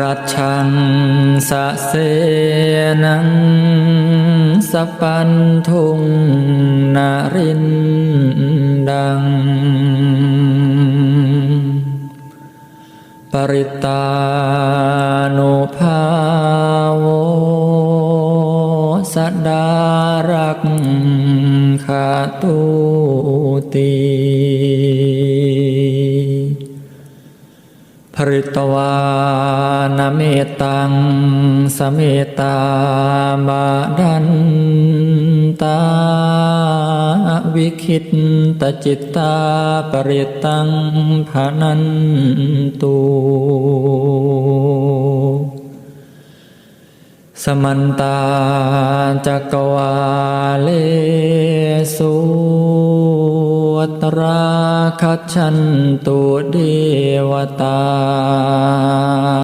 รัจฉังสะเสนังสปปันทุงนารินดัง ปริตานุภาโวสดารักขาตุตีภริตวา เมตังสเมตาบาดันตาวิคิตตจิตตาปริตังภานันตุสมันตาจักวาเลสุตราคัจฉันตุเดวตา